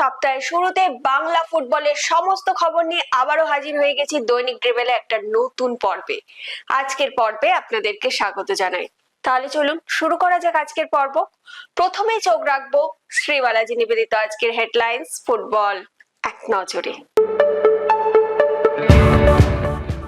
সপ্তাহের শুরুতে বাংলা ফুটবলের সমস্ত খবর নিয়ে আবারও হাজির হয়ে গেছি দৈনিক ড্রিবেলে একটা নতুন পর্বে। আজকের পর্বে আপনাদেরকে স্বাগত জানাই। তাহলে চলুন শুরু করা যাক আজকের পর্ব। প্রথমেই চোখ রাখব শ্রীবালাজি নিবেদিত আজকের হেডলাইন্স ফুটবল এক নজরে।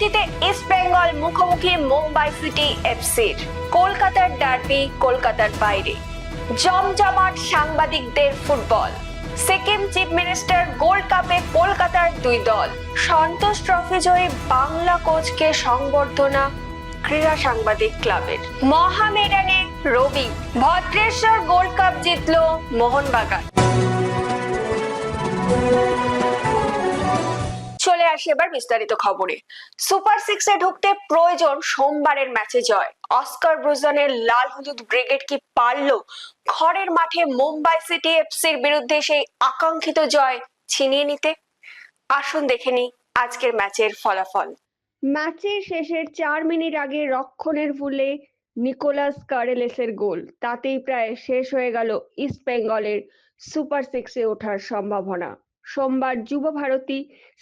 যুব ইস্ট বেঙ্গল মুখোমুখি মুম্বাই সিটি এফসির কলকাতার ডার্বি কলকাতার বাইরে। জমজমাট সাংবাদিকদের football. Sikkim chief minister gold কাপে কলকাতার দুই দল। সন্তোষ ট্রফি জয়ী বাংলা কোচকে সংবর্ধনা ক্রীড়া সাংবাদিক ক্লাবের মহামেডানে রবি, ভদ্রেশ্বর গোল্ড কাপ জিতল মোহনবাগান। চলে আসি এবার বিস্তারিত খবরে। সুপার সিক্সে ঢুকতে প্রয়োজন সোমবারের ম্যাচে জয়। অস্কার ব্রুজনের লাল হলুদ ব্রিগেড কি পারল? ঘরের মাঠে মুম্বাই সিটি এফসির বিরুদ্ধে সেই আকাঙ্ক্ষিত জয় ছিনিয়ে নিতে? আসুন দেখে নি আজকের ম্যাচের ফলাফল। ম্যাচের শেষের চার মিনিট আগে রক্ষণের ভুলে নিকোলাস কারেলেসের গোল। তাতেই প্রায় শেষ হয়ে গেল ইস্ট বেঙ্গলের সুপার সিক্সে ওঠার সম্ভাবনা। সোমবার যুব ভারতী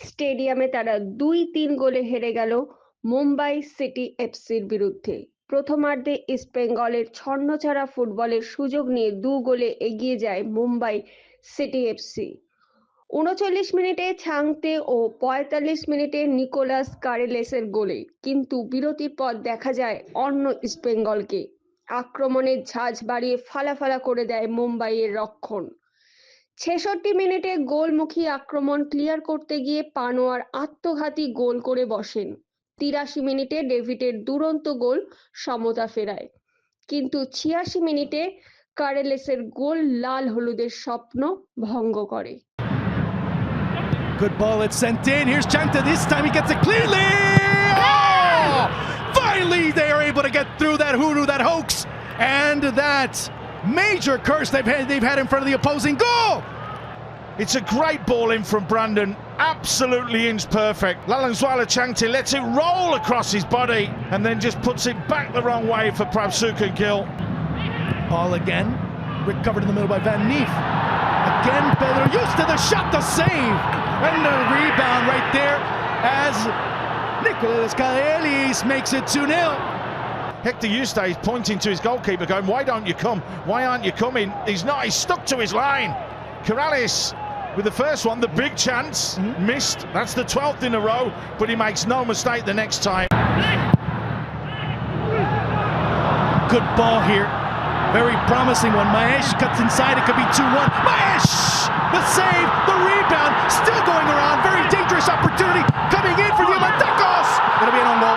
স্টেডিয়ামে তারা দুই তিন গোলে হেরে গেল মুম্বাই সিটি এফসির বিরুদ্ধে। প্রথমার্ধে ইস্টবেঙ্গলের ছন্নছাড়া ফুটবলের সুযোগ নিয়ে দু গোলে এগিয়ে যায় মুম্বাই সিটি এফসি। উনচল্লিশ মিনিটে ছাংতে ও পঁয়তাল্লিশ মিনিটে নিকোলাস কারেলেসের গোলে, কিন্তু বিরতির পর দেখা যায় অন্য ইস্টবেঙ্গলকে আক্রমণের ঝাঁজ বাড়িয়ে ফালাফালা করে দেয় মুম্বাইয়ের রক্ষণ। ছেষট্টি মিনিটে গোলমুখী আক্রমণ ক্লিয়ার করতে গিয়ে পানোয়ার আত্মঘাতী গোল করে বসেন তিরাশি মিনিটে ডেভিডের দুরন্ত গোল সমতা ফেরায় কিন্তু ছিয়াশি মিনিটে কারেলেসের গোল লাল হলুদের স্বপ্ন ভঙ্গ করে Good ball, it's sent in. Here's Chanta. This time he gets it cleanly. Oh! Finally, they are able to get through that hoodoo, that hoax, and that major curse they've had, they've had in front of the opposing goal. It's a great ball in from Brandon. Absolutely inch perfect. Lalanzwala Changte lets it roll across his body and then just puts it back the wrong way for Prabsuka Gill. Ball again, recovered in the middle by Van Neef. Again, Pedro used to the shot, the save, and the rebound right there as Nicolas Kaelis makes it 2 0. Hector Eustace pointing to his goalkeeper going, why don't you come? Why aren't you coming? He's not, he's stuck to his line. Corrales with the first one, the big chance, mm-hmm. missed. That's the 12th in a row, but he makes no mistake the next time. Good ball here. Very promising one. Maesh cuts inside. It could be 2 1. Maesh! The save, the rebound, still going around. Very dangerous opportunity coming in for. It'll be an own goal.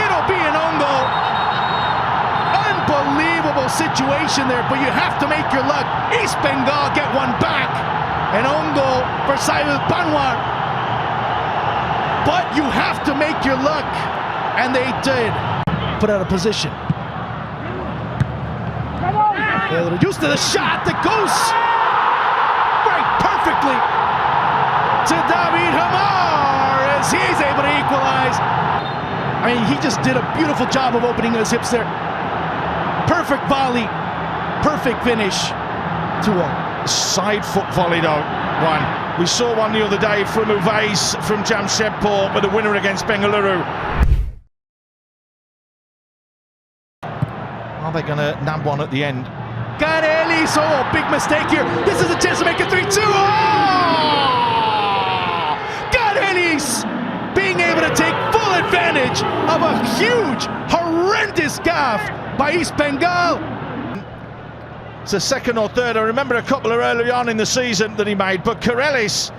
It'll be an own goal. Unbelievable situation there, but you have to make your luck. East Bengal get one back. and own goal for Saibul Banwar. But you have to make your luck. And they did. Put out of position. Used to the shot that goes right perfectly to David Hamar as he's able to equalize. I mean, he just did a beautiful job of opening his hips there. Perfect volley, perfect finish. to 1. Side foot volley though, one. We saw one the other day from Uvays from Jamshedpur, but the winner against Bengaluru. Are they going to nab one at the end? Garelis, oh, big mistake here. This is a chance to make it 3 2. Oh! Being able to take full advantage of a huge, horrendous gaffe by East Bengal. It's a second or third. I remember a couple of earlier on in the season that he made, but Corellis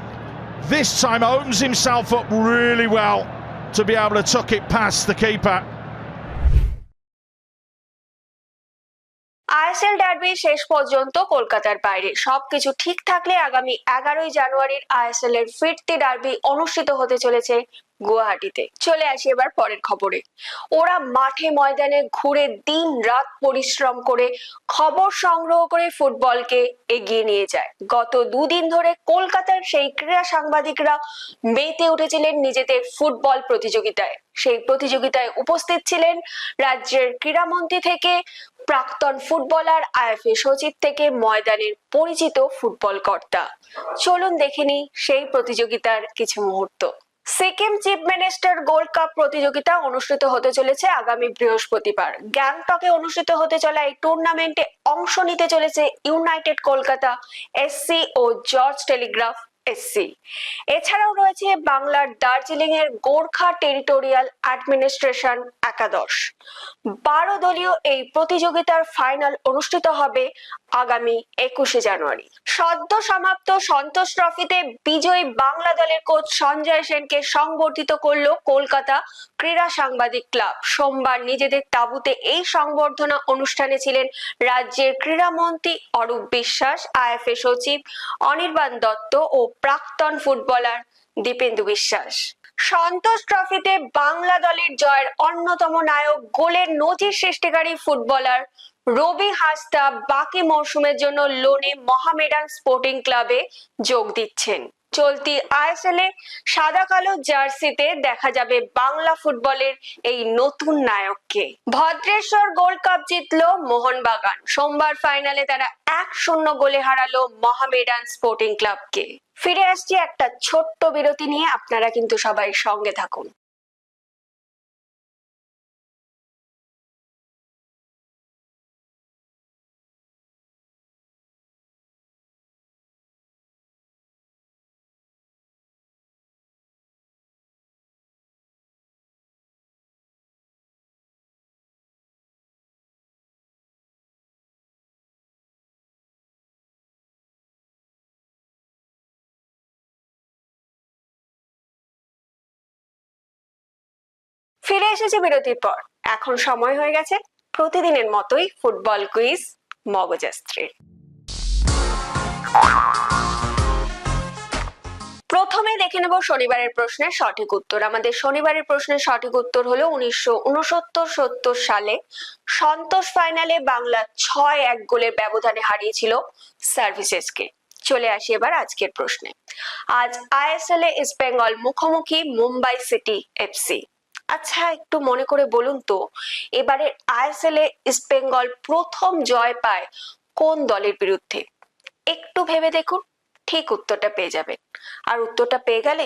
this time opens himself up really well to be able to tuck it past the keeper. ISL derby শেষ পর্যন্ত কলকাতার বাইরে সবকিছু ঠিক থাকলে আগামী এগারোই জানুয়ারির আইএসএল এর ফিরতি ডার্বি অনুষ্ঠিত হতে চলেছে গুয়াহাটিতে। চলে আসি এবার পরের খবরে। ওরা মাঠে ময়দানে ঘুরে দিন রাত পরিশ্রম করে খবর সংগ্রহ করে ফুটবলকে এগিয়ে নিয়ে যায়। গত দুদিন ধরে কলকাতার সেই ক্রীড়া সাংবাদিকরা মেতে উঠেছিলেন নিজেদের ফুটবল প্রতিযোগিতায়। সেই প্রতিযোগিতায় উপস্থিত ছিলেন রাজ্যের ক্রীড়ামন্ত্রী থেকে প্রাক্তন ফুটবলার আইএফএ সচিব থেকে ময়দানের পরিচিত ফুটবল কর্তা চলুন দেখে নিই সেই প্রতিযোগিতার কিছু মুহূর্ত। Sikkim chief minister gold cup প্রতিযোগিতা অনুষ্ঠিত হতে চলেছে আগামী বৃহস্পতিবার। গ্যাংটকে অনুষ্ঠিত হতে চলা এই টুর্নামেন্টে অংশ নিতে চলেছে ইউনাইটেড কলকাতা এসসি ও জর্জ টেলিগ্রাফ এসসি। এছাড়াও রয়েছে বাংলার দার্জিলিং এর গোর্খা টেরিটোরিয়াল অ্যাডমিনিস্ট্রেশন একাদশ। বারো দলীয় এই প্রতিযোগিতার ফাইনাল অনুষ্ঠিত হবে আগামী একুশে জানুয়ারি। সদ্য সমাপ্ত সন্তোষ ট্রফিতে বিজয়ী বাংলা দলের কোচ সঞ্জয় সেনকে সংবর্ধিত করল কলকাতা ক্রীড়া সাংবাদিক ক্লাব। সোমবার নিজেদের তাঁবুতে এই সংবর্ধনা অনুষ্ঠানে ছিলেন রাজ্যের ক্রীড়ামন্ত্রী অরূপ বিশ্বাস, আইএফএ সচিব অনির্বাণ দত্ত ও প্রাক্তন ফুটবলার দীপেন্দু বিশ্বাস। সন্তোষ ট্রফিতে বাংলা দলের জয়ের অন্যতম নায়ক গোলের নজির সৃষ্টিকারী ফুটবলার রবি হাসদা বাকি মরশুমের জন্য লোনে মহামেডান স্পোর্টিং ক্লাবে যোগ দিচ্ছেন। চলতি আইএসএল এ সাদা কালো জার্সিতে দেখা যাবে বাংলা ফুটবলের এই নতুন নায়ককে। ভদ্রেশ্বর গোল্ড কাপ জিতলো মোহনবাগান। সোমবার ফাইনালে তারা এক শূন্য গোলে হারালো মহামেডান স্পোর্টিং ক্লাবকে। ফিরে আসছি একটা ছোট্ট বিরতি নিয়ে, আপনারা কিন্তু সবাই সঙ্গে থাকুন। ফিরে এসেছে বিরতির পর। এখন সময় হয়ে গেছে প্রতিদিনের মতোই ফুটবল কুইজ মগজাস্ত্রীর প্রথমে দেখে নেব শনিবারের প্রশ্নের সঠিক উত্তর। আমাদের শনিবারের প্রশ্নের সঠিক উত্তর হলো উনিশশো উনসত্তর সত্তর সালে সন্তোষ ফাইনালে বাংলা ছয় এক গোলের ব্যবধানে হারিয়েছিল সার্ভিসেসকে। চলে আসি এবার আজকের প্রশ্নে। আজ আইএসএল এ ইস্ট বেঙ্গল মুখোমুখি মুম্বাই সিটি এফসি। আচ্ছা একটু মনে করে বলুন তো, এবারে আইএসএল এ ইস্ট বেঙ্গল প্রথম জয় পায় কোন দলের বিরুদ্ধে? একটু ভেবে দেখুন, ঠিক উত্তরটা পেয়ে যাবেন। আর উত্তরটা পেয়ে গেলে